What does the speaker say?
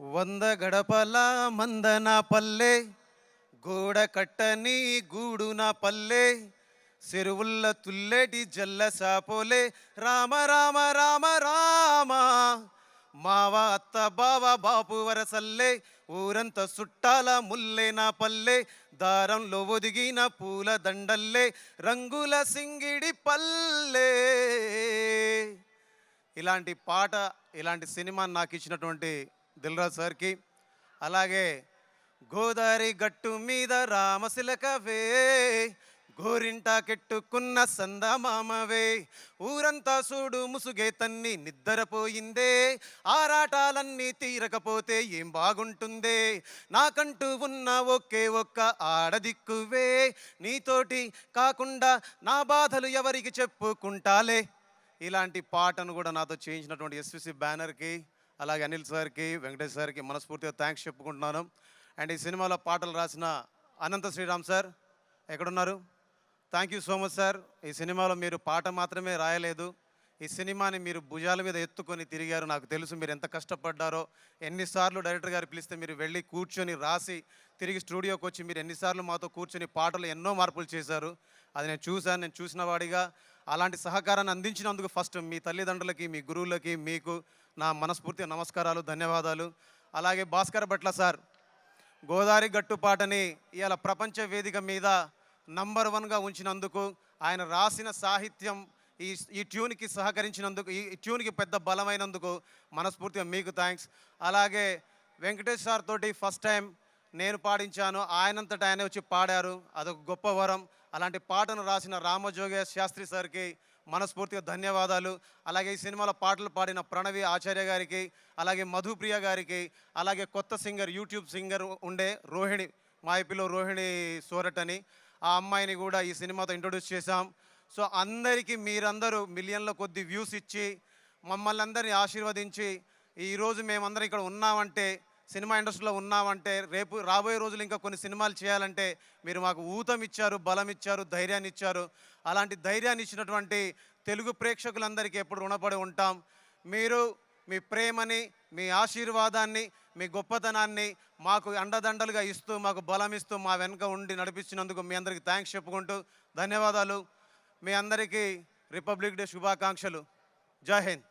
వంద గడపల మందన పల్లె గోడ కట్టని గూడు నా పల్లె చెరువుల్ల తుల్లెటి జల్ల సాపోలే రామ రామ రామ రామ. మావ అత్త బావ బాపు వరసల్లే ఊరంతా సుట్టాల ముల్లే నా పల్లె దారంలో ఒదిగిన పూల దండల్లే రంగుల సింగిడి పల్లె. ఇలాంటి పాట ఇలాంటి సినిమా నాకు ఇచ్చినటువంటి దిల్రాజ్ సార్కి. అలాగే గోదావరి గట్టు మీద రామశిలకవే గోరింటా కెట్టుకున్న సందమామవే. ఊరంతా చూడు ముసుగే తన్ని నిద్రపోయిందే ఆరాటాలన్నీ తీరకపోతే ఏం బాగుంటుందే? నాకంటూ ఉన్న ఒకే ఒక్క ఆడదిక్కువే. నీతోటి కాకుండా నా బాధలు ఎవరికి చెప్పుకుంటాలే? ఇలాంటి పాటను కూడా నాతో చేయించినటువంటి ఎస్విసి బ్యానర్కి అలాగే అనిల్ సార్కి వెంకటేష్ సార్కి మనస్ఫూర్తిగా థ్యాంక్స్ చెప్పుకుంటున్నాను. అండ్ ఈ సినిమాలో పాటలు రాసిన అనంత శ్రీరామ్ సార్ ఎక్కడున్నారు? Thank you so much sir. ఈ సినిమాలో మీరు పాట మాత్రమే రాయలేదు. ఈ సినిమాని మీరు భుజాల మీద ఎత్తుకొని తిరిగారు. నాకు తెలుసు మీరు ఎంత కష్టపడ్డారో. ఎన్నిసార్లు డైరెక్టర్ గారు పిలిస్తే మీరు వెళ్ళి కూర్చొని రాసి తిరిగి స్టూడియోకి వచ్చి మీరు ఎన్నిసార్లు మాతో కూర్చొని పాటలు ఎన్నో మార్పులు చేశారు. అది నేను చూశాను. నేను చూసిన వాడిగా అలాంటి సహకారాన్ని అందించినందుకు ఫస్ట్ మీ తల్లిదండ్రులకి మీ గురువులకి మీకు నా మనస్ఫూర్తి నమస్కారాలు ధన్యవాదాలు. అలాగే భాస్కర్ భట్ల సార్ గోదావరి గట్టుపాటని ఇవాళ ప్రపంచ వేదిక మీద నంబర్ వన్గా ఉంచినందుకు ఆయన రాసిన సాహిత్యం ఈ ఈ ట్యూన్కి సహకరించినందుకు ఈ ట్యూన్కి పెద్ద బలమైనందుకు మనస్ఫూర్తిగా మీకు థ్యాంక్స్ అలాగే వెంకటేష్ సార్ తోటి ఫస్ట్ టైం నేను పాడించాను ఆయనంతటా ఆయన వచ్చి పాడారు. అదొక గొప్ప వరం. అలాంటి పాటను రాసిన రామజోగేశ్ శాస్త్రి సార్కి మనస్ఫూర్తిగా ధన్యవాదాలు. అలాగే ఈ సినిమాలో పాటలు పాడిన ప్రణవి ఆచార్య గారికి అలాగే మధుప్రియ గారికి అలాగే కొత్త సింగర్ యూట్యూబ్ సింగర్ ఉండే రోహిణి మాయపిలో రోహిణి సోరట్ అని ఆ అమ్మాయిని కూడా ఈ సినిమాతో ఇంట్రొడ్యూస్ చేశాం. సో అందరికీ మీరందరూ మిలియన్ల కొద్ది వ్యూస్ ఇచ్చి మమ్మల్ని అందరినీ ఆశీర్వదించి ఈరోజు మేమందరం ఇక్కడ ఉన్నామంటే సినిమా ఇండస్ట్రీలో ఉన్నామంటే రేపు రాబోయే రోజులు ఇంకా కొన్ని సినిమాలు చేయాలంటే మీరు మాకు ఊతం ఇచ్చారు బలం ఇచ్చారు ధైర్యాన్ని ఇచ్చారు. అలాంటి ధైర్యాన్ని ఇచ్చినటువంటి తెలుగు ప్రేక్షకులందరికీ ఎప్పుడు రుణపడి ఉంటాం. మీరు మీ ప్రేమని మీ ఆశీర్వాదాన్ని మీ గొప్పతనాన్ని మాకు అండదండలుగా ఇస్తూ మాకు బలం ఇస్తూ మా వెనుక ఉండి నడిపించినందుకు మీ అందరికీ థ్యాంక్స్ చెప్పుకుంటూ ధన్యవాదాలు. మీ అందరికీ రిపబ్లిక్ డే శుభాకాంక్షలు. జై హింద్.